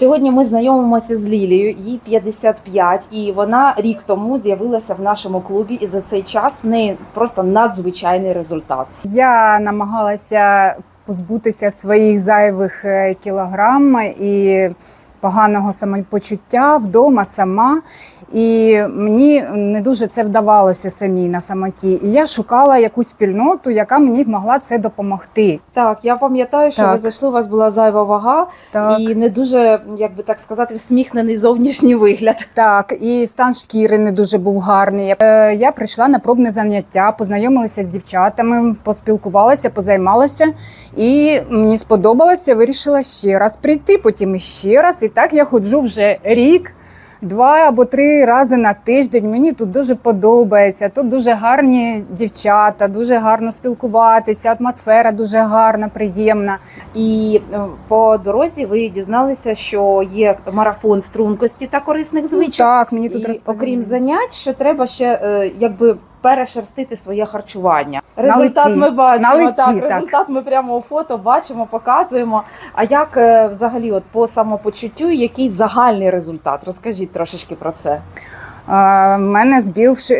Сьогодні ми знайомимося з Лілією, їй 55, і вона рік тому з'явилася в нашому клубі. І за цей час в неї просто надзвичайний результат. Я намагалася позбутися своїх зайвих е, кілограм і поганого самопочуття вдома сама. І мені не дуже це вдавалося самій на самоті. І я шукала якусь спільноту, яка мені могла це допомогти. Так, я пам'ятаю, що Так. ви зайшли, у вас була зайва вага Так. і не дуже, як би так сказати, всміхнений зовнішній вигляд. Так, і стан шкіри не дуже був гарний. Е, Я прийшла на пробне заняття, познайомилася з дівчатами, поспілкувалася, позаймалася, і мені сподобалося. Вирішила ще раз прийти, потім ще раз. І так я ходжу вже рік. Два або три рази на тиждень. Мені тут дуже подобається. Тут дуже гарні дівчата, дуже гарно спілкуватися. Атмосфера дуже гарна, приємна. І е, по дорозі ви дізналися, що є марафон стрункості та корисних звичок. Так, мені тут і, розповіли. окрім занять, що треба ще е, якби. Перешерстити своє харчування. На Результат лиці. ми бачимо. На лиці, так, так. результат ми прямо у фото бачимо, показуємо. А як е, взагалі, от по самопочуттю, який загальний результат? Розкажіть трошечки про це. В мене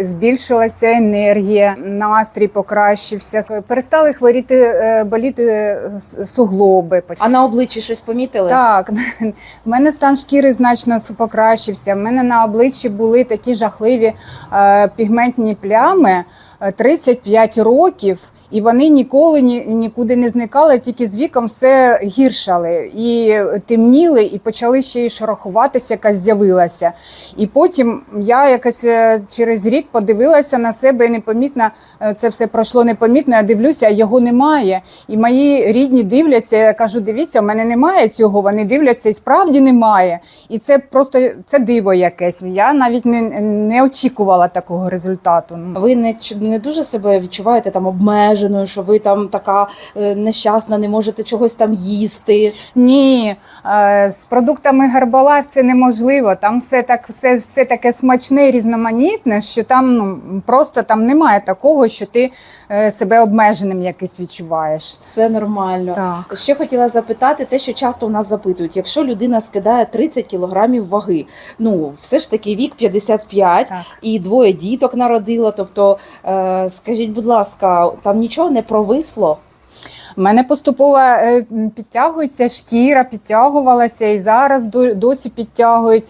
збільшилася енергія, настрій покращився. Перестали хворіти, е, боліти е, суглоби. А на обличчі щось помітили? Так, в мене стан шкіри значно покращився. В мене на обличчі були такі жахливі е, пігментні плями е, 35 років. І вони ніколи ні, нікуди не зникали, тільки з віком все гіршали і темніли, і почали ще й шарахуватися, якась з'явилася. І потім я якось е, через рік подивилася на себе і непомітно е, це все пройшло непомітно. Я дивлюся, а його немає. І мої рідні дивляться. Я кажу: дивіться, в мене немає цього. Вони дивляться, і справді немає. І це просто це диво якесь. Я навіть не, не очікувала такого результату. Ви не, не дуже себе відчуваєте там обмеженою, що ви там така е, нещасна, не можете чогось там їсти. Ні, е, з продуктами Herbalife це неможливо. Там все так, все, все таке смачне і різноманітне, що там ну просто там немає такого, що ти е, себе обмеженим якось відчуваєш. Все нормально. Так. Ще хотіла запитати те, що часто у нас запитують: якщо людина скидає 30 кілограмів ваги, ну все ж таки вік 55, Так. і двоє діток народила. Тобто, скажіть, будь ласка, там нічого не провисло? У мене поступово е, підтягується шкіра, підтягувалася і зараз досі підтягується.